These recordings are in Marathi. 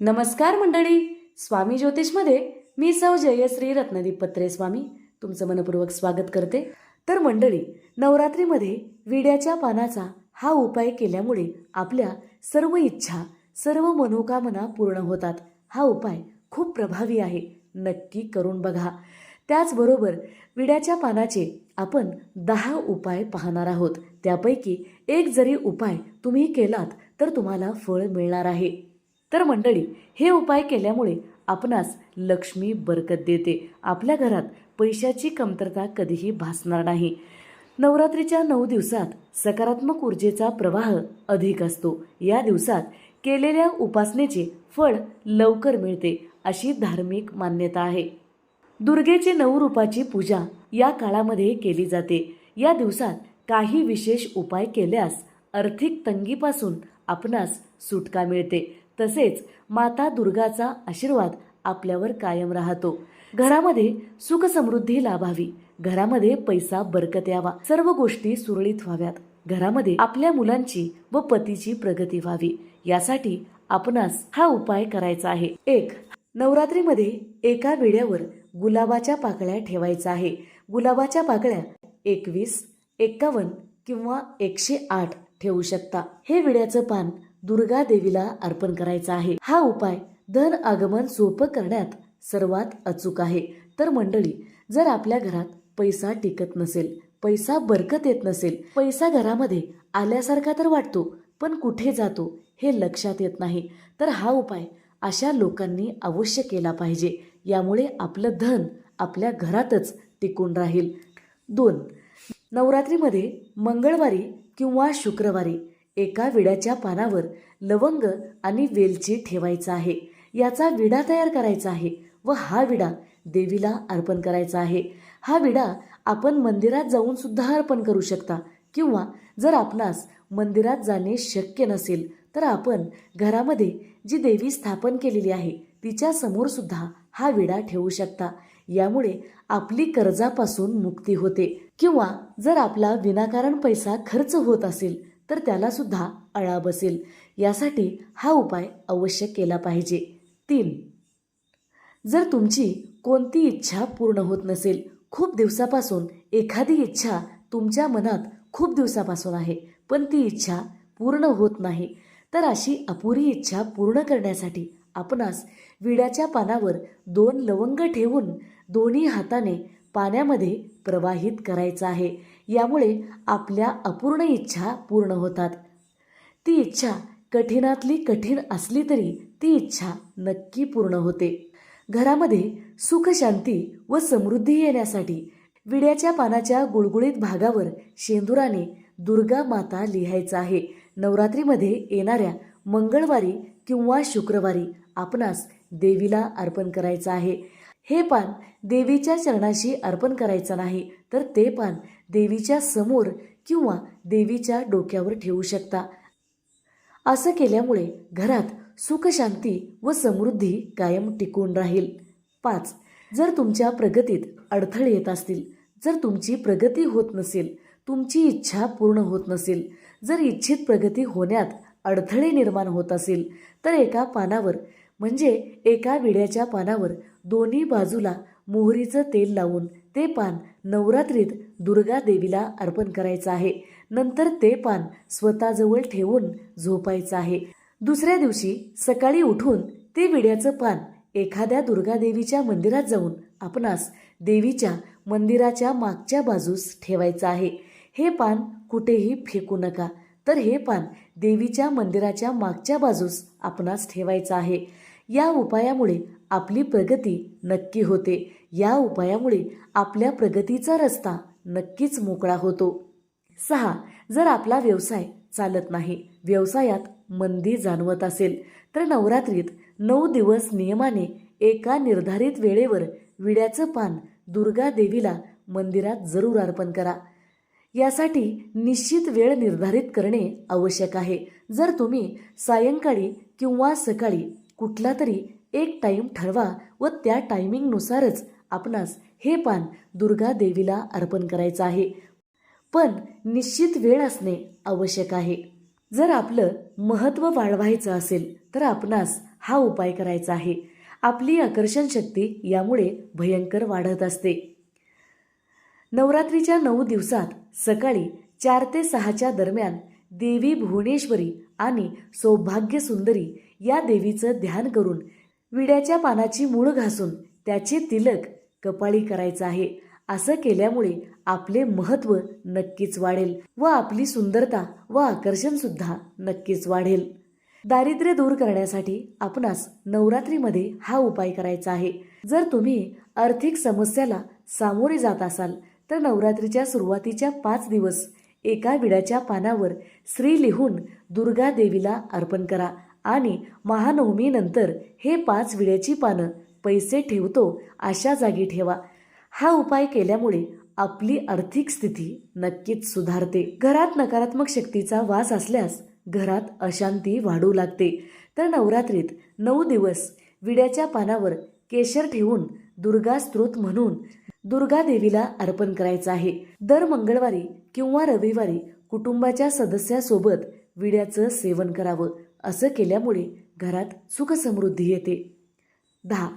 नमस्कार मंडळी. स्वामी ज्योतिषमध्ये मी सौ जयश्री रत्नदीप पत्रे स्वामी. तुमचं मनपूर्वक स्वागत करते. तर मंडळी नवरात्रीमध्ये विड्याच्या पानाचा हा उपाय केल्यामुळे आपल्या सर्व इच्छा सर्व मनोकामना पूर्ण होतात. हा उपाय खूप प्रभावी आहे. नक्की करून बघा. त्याचबरोबर विड्याच्या पानाचे आपण दहा उपाय पाहणार आहोत. त्यापैकी एक जरी उपाय तुम्ही केलात तर तुम्हाला फळ मिळणार आहे. तर मंडळी हे उपाय केल्यामुळे आपणास लक्ष्मी बरकत देते. आपल्या घरात पैशाची कमतरता कधीही भासणार नाही. नवरात्रीच्या नऊ दिवसात सकारात्मक ऊर्जेचा प्रवाह अधिक असतो. या दिवसात केलेल्या उपासनेचे फळ लवकर मिळते अशी धार्मिक मान्यता आहे. दुर्गेचे नऊ रूपाची पूजा या काळामध्ये केली जाते. या दिवसात काही विशेष उपाय केल्यास आर्थिक तंगीपासून आपणास सुटका मिळते. तसेच माता दुर्गाचा आशीर्वाद आपल्यावर कायम राहतो. घरामध्ये सुख समृद्धी लाभावी. घरामध्ये पैसा बरकत यावा. सर्व गोष्टी सुरळीत व्हाव्यात. घरामध्ये आपल्या मुलांची व पतीची प्रगती व्हावी. यासाठी आपणास हा उपाय करायचा आहे. एक नवरात्रीमध्ये एका विड्यावर गुलाबाच्या पाकळ्या ठेवायचा आहे. गुलाबाच्या पाकळ्या एकवीस एक्कावन्न किंवा एकशे आठ ठेवू शकता. हे विड्याचं पान दुर्गा देवीला अर्पण करायचा आहे. हा उपाय धन आगमन सोपं करण्यात सर्वात अचूक आहे. तर मंडळी जर आपल्या घरात पैसा टिकत नसेल पैसा बरकत येत नसेल पैसा घरामध्ये आल्यासारखा तर वाटतो पण कुठे जातो हे लक्षात येत नाही. तर हा उपाय अशा लोकांनी अवश्य केला पाहिजे. यामुळे आपलं धन आपल्या घरातच टिकून राहील. दोन नवरात्रीमध्ये मंगळवारी किंवा शुक्रवारी एका विड्याच्या पानावर लवंग आणि वेलची ठेवायचा आहे. याचा विडा तयार करायचा आहे व हा विडा देवीला अर्पण करायचा आहे. हा विडा आपण मंदिरात जाऊन सुद्धा अर्पण करू शकता किंवा जर आपणास मंदिरात जाणे शक्य नसेल तर आपण घरामध्ये जी देवी स्थापन केलेली आहे तिच्या समोर सुद्धा हा विडा ठेवू शकता. यामुळे आपली कर्जापासून मुक्ती होते. किंवा जर आपला विनाकारण पैसा खर्च होत असेल तर त्यालासुद्धा अळा बसेल. यासाठी हा उपाय अवश्य केला पाहिजे. तीन. जर तुमची कोणती इच्छा पूर्ण होत नसेल खूप दिवसापासून एखादी इच्छा तुमच्या मनात खूप दिवसापासून आहे पण ती इच्छा पूर्ण होत नाही तर अशी अपुरी इच्छा पूर्ण करण्यासाठी आपणास विड्याच्या पानावर दोन लवंग ठेवून दोन्ही हाताने पाण्यामध्ये प्रवाहित करायचं आहे. यामुळे आपल्या अपूर्ण इच्छा पूर्ण होतात. ती इच्छा कठीणातली कठीण असली तरी ती इच्छा नक्की पूर्ण होते. घरामध्ये सुखशांती व समृद्धी येण्यासाठी विड्याच्या पानाच्या गुळगुळीत भागावर शेंदुराने दुर्गा माता लिहायचं आहे. नवरात्रीमध्ये येणाऱ्या मंगळवारी किंवा शुक्रवारी आपणास देवीला अर्पण करायचं आहे. हे पान देवीच्या चरणाशी अर्पण करायचं नाही तर ते पान देवीच्या समोर किंवा देवीच्या डोक्यावर ठेवू शकता. असं केल्यामुळे घरात सुखशांती व समृद्धी कायम टिकून राहील. पाच जर तुमच्या प्रगतीत अडथळे येत असतील जर तुमची प्रगती होत नसेल तुमची इच्छा पूर्ण होत नसेल जर इच्छित प्रगती होण्यात अडथळे निर्माण होत असेल तर एका पानावर म्हणजे एका विड्याच्या पानावर दोन्ही बाजूला मोहरीचं तेल लावून ते पान नवरात्रीत दुर्गा देवीला अर्पण करायचं आहे. नंतर ते पान स्वतःजवळ ठेवून झोपायचं आहे. दुसऱ्या दिवशी सकाळी उठून ते विड्याचं पान एखाद्या दुर्गा देवीच्या मंदिरात जाऊन आपणास देवीच्या मंदिराच्या मागच्या बाजूस ठेवायचं आहे. हे पान कुठेही फेकू नका. तर हे पान देवीच्या मंदिराच्या मागच्या बाजूस आपणास ठेवायचं आहे. या उपायामुळे आपली प्रगती नक्की होते. या उपायामुळे आपल्या प्रगतीचा रस्ता नक्कीच मोकळा होतो. सहा जर आपला व्यवसाय चालत नाही व्यवसायात मंदी जाणवत असेल तर नवरात्रीत नऊ दिवस नियमाने एका निर्धारित वेळेवर विड्याचं पान दुर्गा देवीला मंदिरात जरूर अर्पण करा. यासाठी निश्चित वेळ निर्धारित करणे आवश्यक आहे. जर तुम्ही सायंकाळी किंवा सकाळी कुठला तरी एक टाईम ठरवा व त्या टायमिंगनुसारच आपणास हे पान दुर्गा देवीला अर्पण करायचं आहे. पण निश्चित वेळ असणे आवश्यक आहे. जर आपलं महत्त्व वाढवायचं असेल तर आपणास हा उपाय करायचा आहे. आपली आकर्षण शक्ती यामुळे भयंकर वाढत असते. नवरात्रीच्या नऊ दिवसात सकाळी चार ते सहाच्या दरम्यान देवी भुवनेश्वरी आणि सौभाग्य सुंदरी या देवीचं ध्यान करून विड्याच्या पानाची मूळ घासून त्याचे तिलक कपाळी करायचं आहे. असं केल्यामुळे आपले महत्त्व नक्कीच वाढेल व आपली सुंदरता व आकर्षण सुद्धा नक्कीच वाढेल. दारिद्र्य दूर करण्यासाठी आपणास नवरात्रीमध्ये हा उपाय करायचा आहे. जर तुम्ही आर्थिक समस्याला सामोरे जात असाल तर नवरात्रीच्या सुरुवातीच्या पाच दिवस एका विड्याच्या पानावर श्री लिहून दुर्गा देवीला अर्पण करा आणि महानवमीनंतर हे पाच विड्याची पानं पैसे ठेवतो अशा जागी ठेवा. हा उपाय केल्यामुळे आपली आर्थिक स्थिती नक्कीच सुधारते. घरात नकारात्मक शक्तीचा वास असल्यास घरात अशांती वाढू लागते. तर नवरात्रीत नऊ दिवस विड्याच्या पानावर केशर ठेवून दुर्गा स्त्रोत म्हणून दुर्गा देवीला अर्पण करायचं आहे. दर मंगळवारी किंवा रविवारी कुटुंबाच्या सदस्यासोबत विड्याचं सेवन करावं असं केल्यामुळे घरात सुखसमृद्धी येते. दहा.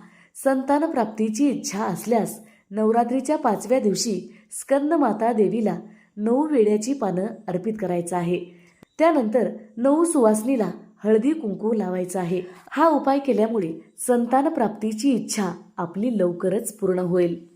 संतान प्राप्तीची इच्छा असल्यास नवरात्रीच्या पाचव्या दिवशी स्कंदमाता देवीला नऊ वेड्याची पानं अर्पित करायचं आहे. त्यानंतर नऊ सुवासनीला हळदी कुंकू लावायचं आहे. हा उपाय केल्यामुळे संतान प्राप्तीची इच्छा आपली लवकरच पूर्ण होईल.